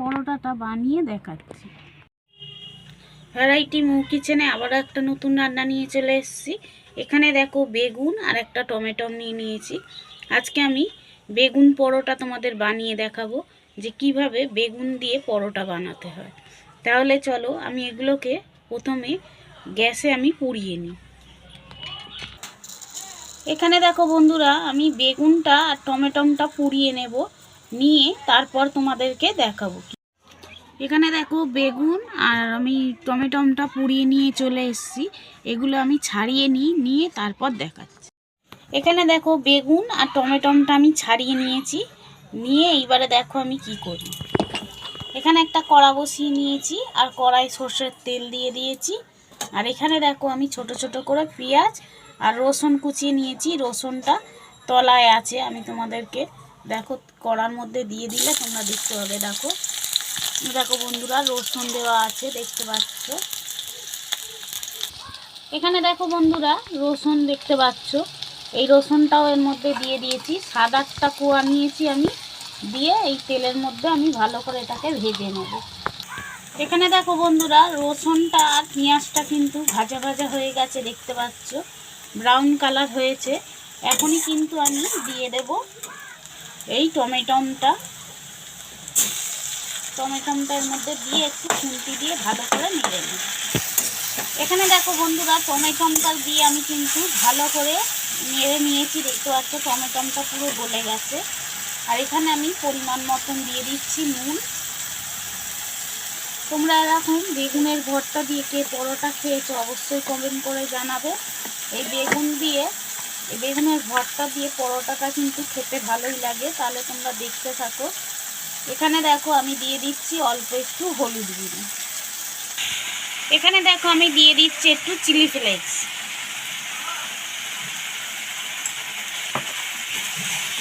পরোটাটা বানিয়ে দেখাচ্ছি। ভ্যারাইটি মৌ কিচেনে আবার একটা নতুন রান্না নিয়ে চলে এসেছি। এখানে দেখো বেগুন আর একটা টমেটো নিয়ে নিয়েছি। আজকে আমি বেগুন পরোটা তোমাদের বানিয়ে দেখাবো যে কীভাবে বেগুন দিয়ে পরোটা বানাতে হয়। তাহলে চলো আমি এগুলোকে প্রথমে গ্যাসে আমি পুড়িয়ে নিই। এখানে দেখো বন্ধুরা আমি বেগুনটা আর টমেটোটা পুড়িয়ে নেব। নিয়ে তারপর তোমাদেরকে দেখাবো। এখানে দেখো বেগুন আর আমি টমেটোটা পুড়িয়ে নিয়ে চলে এসেছি। এগুলো আমি ছাড়িয়ে নিই, নিয়ে তারপর দেখাচ্ছি। এখানে দেখো বেগুন আর টমেটোটা আমি ছাড়িয়ে নিয়েছি। নিয়ে এইবারে দেখো আমি কি করি। এখানে একটা কড়া বসিয়ে নিয়েছি আর কড়াই সর্ষের তেল দিয়ে দিয়েছি। আর এখানে দেখো আমি ছোট ছোট করে পেঁয়াজ আর রসুন কুচিয়ে নিয়েছি। রসুনটা তলায় আছে, আমি তোমাদেরকে দেখো কড়ার মধ্যে দিয়ে দিলে তোমরা দেখতে পাবে, দেখো। দেখো বন্ধুরা, রসুন দেওয়া আছে, দেখতে পাচ্ছ। এখানে দেখো বন্ধুরা, রসুন দেখতে পাচ্ছ। এই রসুনটাও এর মধ্যে দিয়ে দিয়েছি। সাদাটা কোয়া নিয়েছি আমি, দিয়ে এই তেলের মধ্যে আমি ভালো করে এটাকে ভেজে নেব। এখানে দেখো বন্ধুরা, রসুনটা আর পেঁয়াজটা কিন্তু ভাজা ভাজা হয়ে গেছে, দেখতে পাচ্ছ। ব্রাউন কালার হয়েছে। এখনই কিন্তু আমি দিয়ে দেব। এই টমেটোটা টমেটোটার মধ্যে দিয়ে একটু খুন্তি দিয়ে ভালো করে নেড়ে নেব এখানে দেখো বন্ধুরা টমেটোটা দিয়ে আমি কিন্তু ভালো করে নেড়ে নিয়েছি, দেখতে পাচ্ছ টমেটোটা পুরো গলে গেছে। আর এখানে আমি পরিমাণ মতন দিয়ে দিচ্ছি নুন। তোমরা এরকম বেগুনের ভর্তা দিয়ে কে পরোটা খেয়েছো অবশ্যই কমেন্ট করে জানাবে। এই বেগুন দিয়ে বেগুনের ভর্তা দিয়ে পরোটাটা কিন্তু খেতে ভালোই লাগে। তাহলে তোমরা দেখতে থাকো। এখানে দেখো আমি দিয়ে দিচ্ছি অল্প একটু হলুদ গুঁড়ো। এখানে দেখো আমি দিয়ে দিচ্ছি একটু চিলি ফ্লেক্স।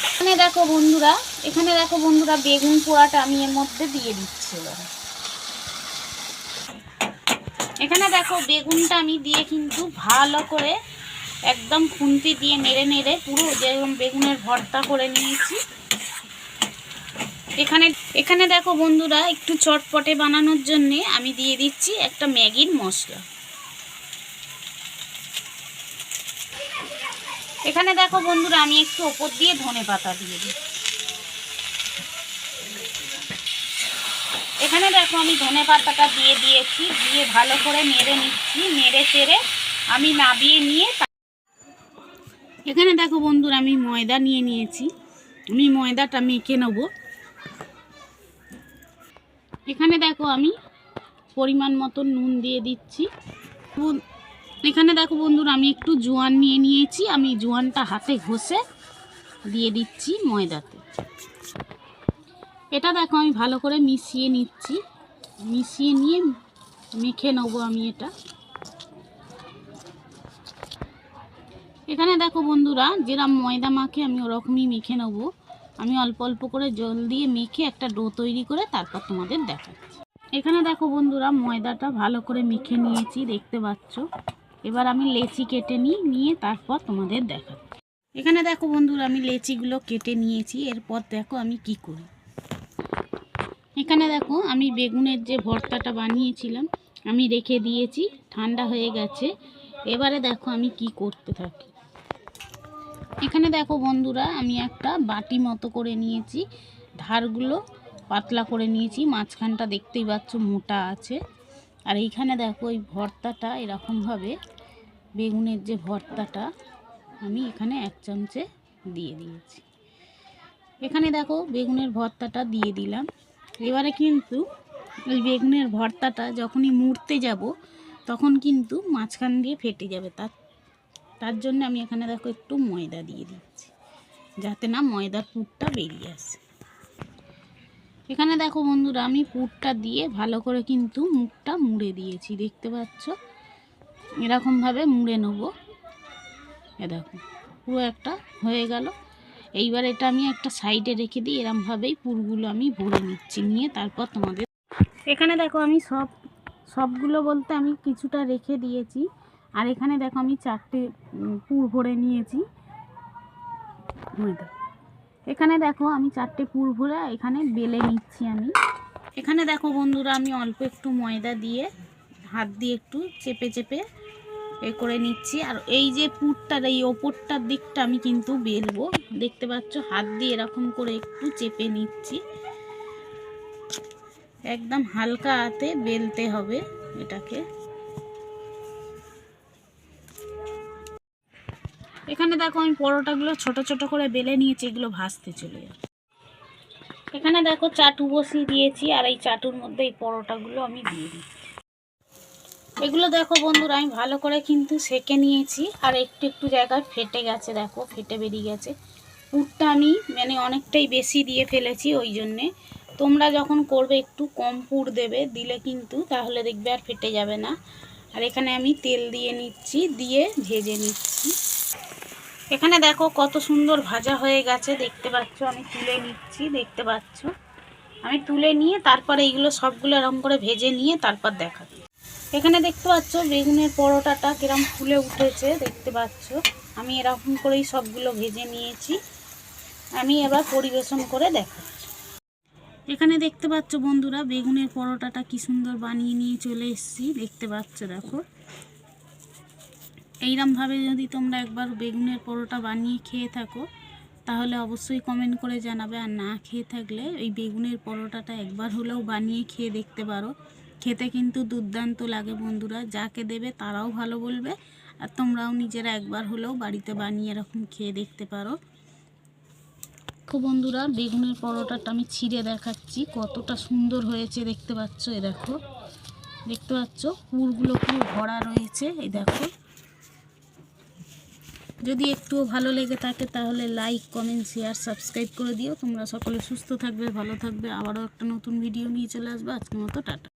এখানে দেখো বন্ধুরা, এখানে দেখো বন্ধুরা, বেগুন পোড়াটা আমি এর মধ্যে দিয়ে দিচ্ছি। এখানে দেখো বেগুনটা আমি দিয়ে কিন্তু ভালো করে একদম খুন্তি দিয়ে নেড়ে নেড়ে পুরো যেরকম বেগুনের ভর্তা করে নিয়েছি। এখানে এখানে দেখো বন্ধুরা, একটু চটপটে বানানোর জন্যে আমি দিয়ে দিচ্ছি একটা ম্যাগির মশলা। এখানে দেখো বন্ধুরা, আমি একটু ওপর দিয়ে ধনে পাতা দিয়ে দিই এখানে দেখো আমি ধনে পাতাটা দিয়ে দিয়েছি, দিয়ে ভালো করে নেড়ে নিচ্ছি, নেড়ে চেড়ে আমি নাবিয়ে নিয়ে এখানে দেখো বন্ধুরা, আমি ময়দা নিয়ে নিয়েছি। আমি ময়দাটা মেখে নেব। এখানে দেখো আমি পরিমাণ মতো নুন দিয়ে দিচ্ছি। এখানে দেখো বন্ধুরা, আমি একটু জোয়ান নিয়ে নিয়েছি। আমি জোয়ানটা হাতে ঘষে দিয়ে দিচ্ছি ময়দাতে। এটা দেখো আমি ভালো করে মিশিয়ে নিচ্ছি। মিশিয়ে নিয়ে মেখে নেব আমি এটা। এখানে দেখো বন্ধুরা যেরকম ময়দা মাখে আমি ওরকমই মেখে নেব। আমি অল্প অল্প করে জল দিয়ে মেখে একটা ডো তৈরি করে তারপর তোমাদের দেখাচ্ছি। এখানে দেখো বন্ধুরা, ময়দাটা ভালো করে মেখে নিয়েছি, দেখতে পাচ্ছ। এবার আমি লেচি কেটে নিই, নিয়ে তারপর তোমাদের দেখাচ্ছি। এখানে দেখো বন্ধুরা, আমি লেচিগুলো কেটে নিয়েছি, এরপর দেখো আমি কি করি। এখানে দেখো, আমি বেগুনের যে ভর্তাটা বানিয়েছিলাম, আমি রেখে দিয়েছি, ঠান্ডা হয়ে গেছে। এবারে দেখো আমি কি করতে থাকি। এখানে দেখো বন্ধুরা, আমি একটা বাটি মতো করে নিয়েছি। ধারগুলো পাতলা করে নিয়েছি, মাঝখানটা দেখতেই পাচ্ছ মোটা আছে। আর এইখানে দেখো এই ভর্তাটা এরকমভাবে, বেগুনের যে ভর্তাটা, আমি এখানে এক চামচে দিয়ে দিয়েছি। এখানে দেখো বেগুনের ভর্তাটা দিয়ে দিলাম। এবারে কিন্তু এই বেগুনের ভর্তাটা যখনই মুড়তে যাব, তখন কিন্তু মাঝখান দিয়ে ফেটে যাবে, তার তার জন্য আমি এখানে দেখো একটু ময়দা দিয়ে দিচ্ছি, যাতে না ময়দার পুরটা বেরিয়ে আসে। এখানে দেখো বন্ধুরা, আমি পুরটা দিয়ে ভালো করে কিন্তু মুখটা মুড়ে দিয়েছি, দেখতে পাচ্ছ? এরকমভাবে মুড়ে নেব। এ দেখো, পুরো একটা হয়ে গেল। এইবার এটা আমি একটা সাইডে রেখে দিই এরমভাবেই পুরগুলো আমি ভরে নিচ্ছি, নিয়ে তারপর তোমাদের এখানে দেখো আমি সব সবগুলো বলতে আমি কিছুটা রেখে দিয়েছি। আর এখানে দেখো আমি চারটে পুর ভরে নিয়েছি। এখানে দেখো আমি চারটে পুর ভরে এখানে বেলে নিচ্ছি আমি। এখানে দেখো বন্ধুরা আমি অল্প একটু ময়দা দিয়ে, হাত দিয়ে একটু চেপে চেপে এ করে নিচ্ছি। আর এই যে পুরটার, এই ওপরটার দিকটা আমি কিন্তু বেলবো। দেখতে পাচ্ছ, হাত দিয়ে এরকম করে একটু চেপে নিচ্ছি। একদম হালকা হাতে বেলতে হবে এটাকে। এখানে দেখো আমি পরোটাগুলো ছোট ছোট করে বেলে নিয়েছি, এগুলো ভাজতে চলে যাবে এখানে দেখো চাটু বসিয়ে দিয়েছি, আর এই চাটুর মধ্যে এই পরোটাগুলো আমি দিয়ে দিচ্ছি। এগুলো দেখো বন্ধুরা, আমি ভালো করে কিন্তু সেকে নিয়েছি, আর একটু একটু জায়গায় ফেটে গেছে, দেখো ফেটে বেরিয়ে গেছে। পুরটা আমি মানে অনেকটাই বেশি দিয়ে ফেলেছি, ওই জন্যে। তোমরা যখন করবে একটু কম পুর দেবে, দিলে কিন্তু তাহলে দেখবে আর ফেটে যাবে না। আর এখানে আমি তেল দিয়ে নিচ্ছি, দিয়ে ভেজে নিচ্ছি। এখানে দেখো কত সুন্দর ভাজা হয়ে গেছে। দেখতে পাচ্ছ, আমি তুলে নিচ্ছি, দেখতে পাচ্ছ। আমি তুলে নিয়ে তারপরে এইগুলো সবগুলো এরকম করে ভেজে নিয়ে তারপর দেখাচ্ছি এখানে দেখতে পাচ্ছ বেগুনের পরোটাটা কিরম ফুলে উঠেছে, দেখতে পাচ্ছ। আমি এরকম করেই সবগুলো ভেজে নিয়েছি। আমি এবার পরিবেশন করে দেখাচ্ছি। এখানে দেখতে পাচ্ছ বন্ধুরা, বেগুনের পরোটাটা কি সুন্দর বানিয়ে নিয়ে চলে এসেছি। দেখতে পাচ্ছ, দেখো। এইরমভাবে যদি তোমরা একবার বেগুনের পরোটা বানিয়ে খেয়ে থাকো, তাহলে অবশ্যই কমেন্ট করে জানাবে। আর না খেয়ে থাকলে এই বেগুনের পরোটাটা একবার হলেও বানিয়ে খেয়ে দেখতে পারো। খেতে কিন্তু দুর্দান্ত লাগে বন্ধুরা, যাকে দেবে তারাও ভালো বলবে, আর তোমরাও নিজেরা একবার হলেও বাড়িতে বানিয়ে এরকম খেয়ে দেখতে পারো। দেখো বন্ধুরা, বেগুনের পরোটাটা আমি ছিঁড়ে দেখাচ্ছি, কতটা সুন্দর হয়েছে দেখতে পাচ্ছ এই দেখো। দেখতে পাচ্ছ, পুরগুলো পুরো ভরা রয়েছে এই দেখো। যদি একটুও ভালো লেগে থাকে তাহলে লাইক কমেন্ট শেয়ার সাবস্ক্রাইব করে দিও। তোমরা সকলে সুস্থ থাকবে, ভালো থাকবে। আবারও একটা নতুন ভিডিও নিয়ে চলে আসবে। আজকের মতো টাটা।